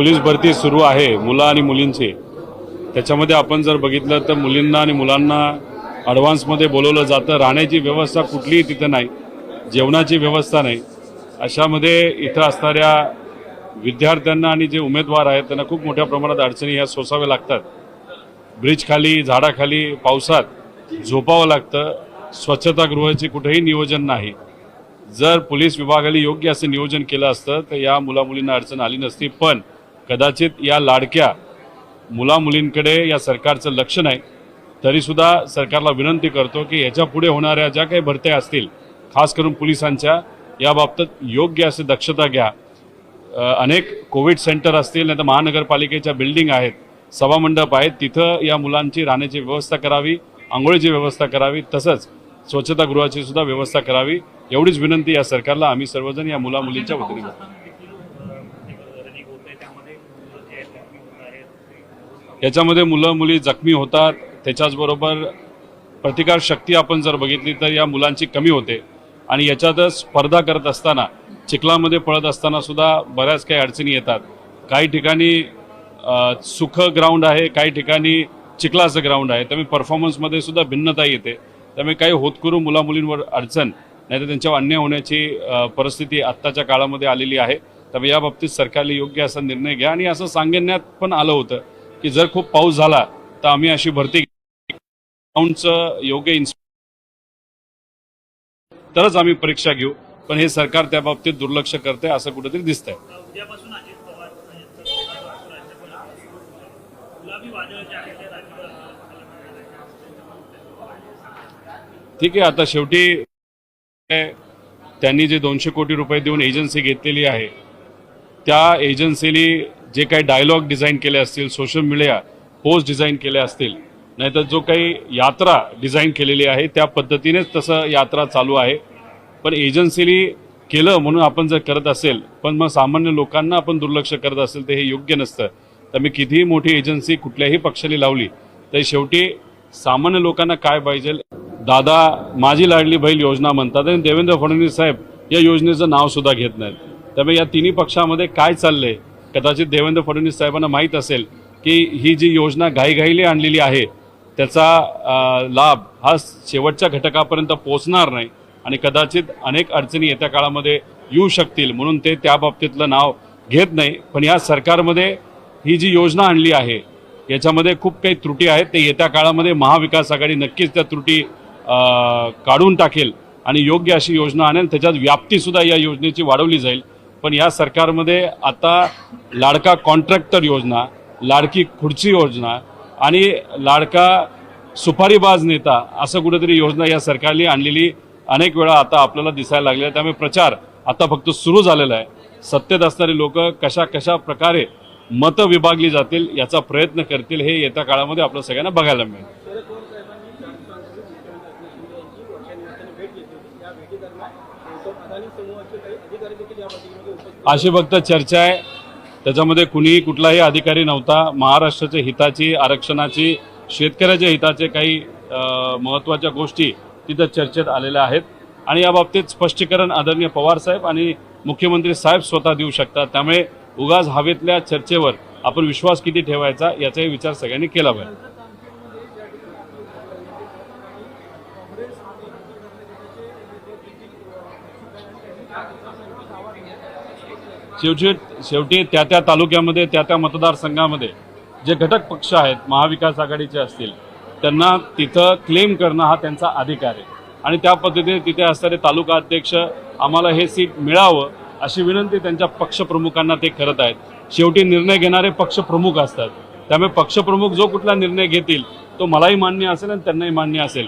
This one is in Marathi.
पोलीस भरती सुरू आहे मुलं आणि मुलींची. त्याच्यामध्ये आपण जर बघितलं तर मुलींना आणि मुलांना ॲडव्हान्समध्ये बोलवलं जातं. राहण्याची व्यवस्था कुठलीही तिथं नाही जेवणाची व्यवस्था नाही. अशामध्ये इथं असणाऱ्या विद्यार्थ्यांना आणि जे उमेदवार आहेत त्यांना खूप मोठ्या प्रमाणात अडचणी ह्या सोसाव्या लागतात. ब्रिजखाली झाडाखाली पावसात झोपावं लागतं. स्वच्छतागृहाचे कुठेही नियोजन नाही. जर पोलीस विभागाने योग्य असं नियोजन केलं असतं तर या मुलामुलींना अडचण आली नसती. पण कदाचित या लाडक्या मुलामुलींकडे या सरकारचं लक्ष नाही तरीसुद्धा सरकारला विनंती करतो की याच्यापुढे होणाऱ्या ज्या काही भरत्या असतील खास करून पोलिसांच्या याबाबतीत योग्य असे दक्षता घ्या. अनेक कोविड सेंटर असतील नाही तर महानगरपालिकेच्या बिल्डिंग आहेत सभामंडप आहेत तिथं या मुलांची राहण्याची व्यवस्था करावी आंघोळीची व्यवस्था करावी तसंच स्वच्छतागृहाची सुद्धा व्यवस्था करावी एवढीच विनंती या सरकारला आम्ही सर्वजण या मुलामुलींच्या वतीने करतो. याच्यामध्ये मुलं मुली जखमी होतात. त्याच्याचबरोबर प्रतिकार शक्ती आपण जर बघितली तर या मुलांची कमी होते. आणि याच्यातच स्पर्धा करत असताना चिखलामध्ये पळत असताना सुद्धा बऱ्याच काही अडचणी येतात. काही ठिकाणी सुख ग्राउंड आहे काही ठिकाणी चिखलाचं ग्राउंड आहे. त्यामुळे परफॉर्मन्समध्ये सुद्धा भिन्नता येते. त्यामुळे काही होतकरू मुलामुलींवर अडचण नाही तर त्यांच्यावर अन्याय होण्याची परिस्थिती आत्ताच्या काळामध्ये आलेली आहे. त्यामुळे याबाबतीत सरकारने योग्य असा निर्णय घ्या. आणि असं सांगण्यात पण आलं होतं. की जर खूप पाऊस झाला तर आम्ही अशी भरती ग्राउंडचं योग्य इन्स तरच आम्ही परीक्षा घेऊ. पण हे सरकार त्या बाबतीत दुर्लक्ष करते असं कुठेतरी जे आहे ठीक आहे आता शेवटी त्यांनी जे दोनशे कोटी रुपये देऊन एजन्सी घेतलेली आहे त्या एजन्सीनी जे काही डायलॉग डिझाईन केले असतील सोशल मीडिया पोस्ट डिझाईन केले असतील नाहीतर जो काही यात्रा डिझाईन केलेली आहे त्या पद्धतीनेच तसं यात्रा चालू आहे. पण एजन्सीनी केलं म्हणून आपण जर करत असेल पण मग सामान्य लोकांना आपण दुर्लक्ष करत असेल तर हे योग्य नसतं. तर मी कितीही मोठी एजन्सी कुठल्याही पक्षाने लावली तर शेवटी सामान्य लोकांना काय पाहिजे? दादा माझी लाडली बैल योजना म्हणतात आणि देवेंद्र फडणवीस साहेब या योजनेचं नावसुद्धा घेत नाहीत. त्यामुळे या तिन्ही पक्षामध्ये काय चाललंय? कदाचित देवेंद्र फडणवीस साहेबांना माहीत असेल की ही जी योजना घाईघाईली आणलेली आहे त्याचा लाभ हा शेवटच्या घटकापर्यंत पोचणार नाही आणि कदाचित अनेक अडचणी येत्या काळामध्ये येऊ शकतील म्हणून ते त्या बाबतीतलं नाव घेत नाही. पण या सरकारमध्ये ही जी योजना आणली आहे याच्यामध्ये खूप काही त्रुटी आहेत. ते येत्या काळामध्ये महाविकास आघाडी नक्कीच त्या त्रुटी काढून टाकेल आणि योग्य अशी योजना आणेल. त्याच्यात व्याप्तीसुद्धा या योजनेची वाढवली जाईल. पण या सरकारमध्ये आता लाडका कॉन्ट्रॅक्टर योजना लाडकी खुर्ची योजना आणि लाडका सुपारीबाज नेता असं कुठेतरी योजना या सरकारने आणलेली अनेक वेळा आता आपल्याला दिसायला लागल्या त्यामुळे प्रचार आता फक्त सुरू झालेला आहे. सत्तेत असणारे लोक कशा कशा प्रकारे मतं विभागली जातील याचा प्रयत्न करतील हे येत्या काळामध्ये आपल्या सगळ्यांना बघायला मिळेल शरद पवार साहेबांनी चार दिवसांपूर्वी मुख्यमंत्री एकनाथ शिंदे यांची वर्षा निमित्ताने भेट घेतली होती या भेटीदरम्यान तो अदानी समूहाचे काही अधिकारी देखील या बैठकीमध्ये उपस्थित अशी फक्त चर्चा आहे. त्याच्यामध्ये कुणीही कुठलाही अधिकारी नव्हता. महाराष्ट्राच्या हिताची आरक्षणाची शेतकऱ्याच्या हिताचे काही अ, महत्त्वाच्या गोष्टी तिथं चर्चेत आलेल्या आहेत. आणि या बाबतीत स्पष्टीकरण आदरणीय पवार साहेब आणि मुख्यमंत्री साहेब स्वतः देऊ शकतात. त्यामुळे उगाच हवेतल्या चर्चेवर आपण विश्वास किती ठेवायचा याचाही विचार सगळ्यांनी केला पाहिजे. शेवटी शेवटी त्या त्या तालुक्यामध्ये त्या त्या मतदारसंघामध्ये जे घटक पक्ष आहेत महाविकास आघाडीचे असतील त्यांना तिथं क्लेम करणं हा त्यांचा अधिकार आहे. आणि त्या पद्धतीने तिथे असणारे तालुका अध्यक्ष आम्हाला हे सीट मिळावं अशी विनंती त्यांच्या पक्षप्रमुखांना ते करत आहेत. शेवटी निर्णय घेणारे पक्षप्रमुख असतात. त्यामुळे पक्षप्रमुख जो कुठला निर्णय घेतील तो मलाही मान्य असेल आणि त्यांनाही मान्य असेल.